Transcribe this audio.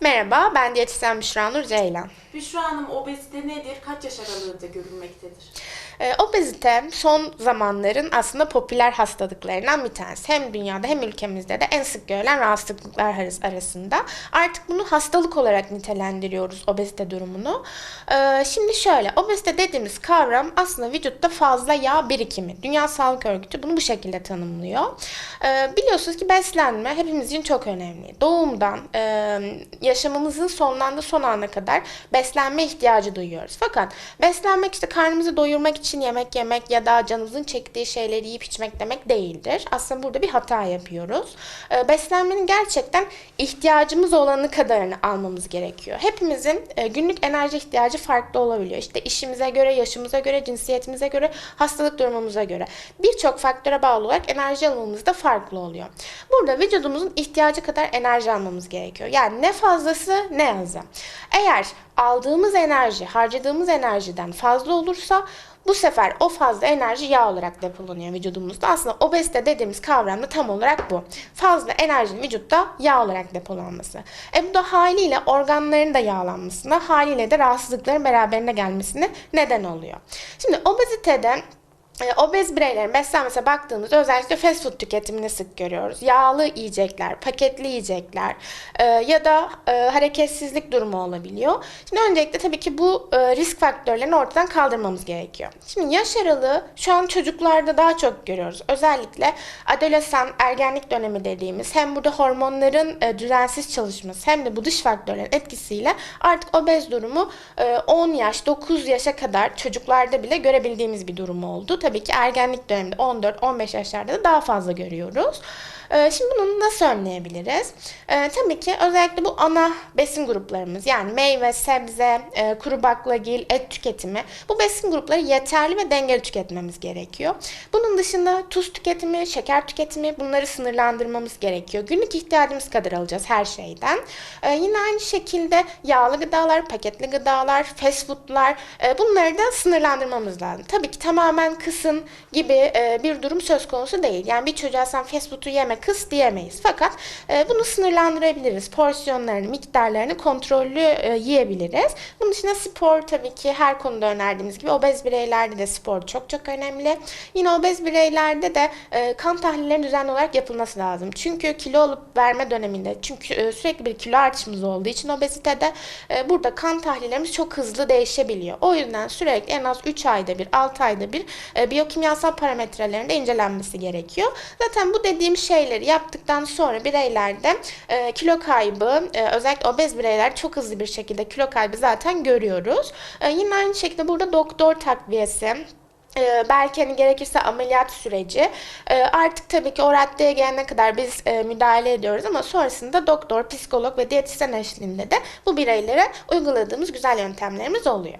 Merhaba, ben diyetisyen Büşra Nur Ceylan. Büşra Hanım obezite nedir? Kaç yaş aralığında görülmektedir? Ee, obezite son zamanların aslında popüler hastalıklarından bir tanesi. Hem dünyada hem ülkemizde de en sık görülen rahatsızlıklar arası- arasında. Artık bunu hastalık olarak nitelendiriyoruz obezite durumunu. Ee, şimdi şöyle, obezite dediğimiz kavram aslında vücutta fazla yağ birikimi. Dünya Sağlık Örgütü bunu bu şekilde tanımlıyor. Ee, biliyorsunuz ki beslenme hepimiz için çok önemli. Doğumdan yaşamımızın sonlandığı son ana kadar beslenme ihtiyacı duyuyoruz. Fakat beslenmek işte karnımızı doyurmak için yemek yemek ya da canımızın çektiği şeyleri yiyip içmek demek değildir. Aslında burada bir hata yapıyoruz. Ee, beslenmenin gerçekten ihtiyacımız olanı kadarını almamız gerekiyor. Hepimizin e, günlük enerji ihtiyacı farklı olabiliyor. İşte işimize göre, yaşımıza göre, cinsiyetimize göre, hastalık durumumuza göre. Birçok faktöre bağlı olarak enerji alımımız da farklı oluyor. Burada vücudumuzun ihtiyacı kadar enerji almamız gerekiyor. Yani ne fazlası ne azı. Eğer aldığımız enerji, harcadığımız enerjiden fazla olursa bu sefer o fazla enerji yağ olarak depolanıyor vücudumuzda. Aslında obezite dediğimiz kavram da tam olarak bu. Fazla enerjinin vücutta yağ olarak depolanması. E bu da haliyle organların da yağlanmasına, haliyle de rahatsızlıkların beraberine gelmesine neden oluyor. Şimdi obezitede e, obez bireylerin beslenmesine baktığımızda özellikle fast food tüketimini sık görüyoruz. Yağlı yiyecekler, paketli yiyecekler e, ya da e, hareketsizlik durumu olabiliyor. Şimdi öncelikle tabii ki bu e, risk faktörlerini ortadan kaldırmamız gerekiyor. Şimdi yaş aralığı şu an çocuklarda daha çok görüyoruz. Özellikle adolesan, ergenlik dönemi dediğimiz hem burada hormonların e, düzensiz çalışması hem de bu dış faktörlerin etkisiyle artık obez durumu e, 10 yaş, 9 yaşa kadar çocuklarda bile görebildiğimiz bir durum oldu. Tabii ki ergenlik döneminde 14-15 yaşlarda da daha fazla görüyoruz. Ee, Şimdi bunu nasıl önleyebiliriz? Ee, tabii ki özellikle bu ana besin gruplarımız yani meyve, sebze, e, kuru baklagil, et tüketimi bu besin grupları yeterli ve dengeli tüketmemiz gerekiyor. Bunun dışında tuz tüketimi, şeker tüketimi bunları sınırlandırmamız gerekiyor. Günlük ihtiyacımız kadar alacağız her şeyden. Ee, yine aynı şekilde yağlı gıdalar, paketli gıdalar, fast foodlar e, bunları da sınırlandırmamız lazım. Tabii ki tamamen kısın gibi e, bir durum söz konusu değil. Yani bir çocuğa sen fast food'u yeme kıs diyemeyiz. Fakat e, bunu sınırlandırabiliriz. Porsiyonlarını, miktarlarını kontrollü e, yiyebiliriz. Bunun dışında spor tabii ki her konuda önerdiğimiz gibi obez bireylerde de spor çok çok önemli. Yine obez bireylerde de e, kan tahlillerinin düzenli olarak yapılması lazım. Çünkü kilo alıp verme döneminde çünkü e, sürekli bir kilo artışımız olduğu için obezitede e, burada kan tahlillerimiz çok hızlı değişebiliyor. O yüzden sürekli en az 3 ayda bir, 6 ayda bir e, biyokimyasal parametrelerin de incelenmesi gerekiyor. Zaten bu dediğim şeyleri yaptıktan sonra bireylerde e, kilo kaybı, e, özellikle obez bireyler çok hızlı bir şekilde kilo kaybı zaten görüyoruz. E, yine aynı şekilde burada doktor takviyesi, e, belki hani gerekirse ameliyat süreci. E, artık tabii ki o raddeye gelene kadar biz e, müdahale ediyoruz ama sonrasında doktor, psikolog ve diyetisyen eşliğinde de bu bireylere uyguladığımız güzel yöntemlerimiz oluyor.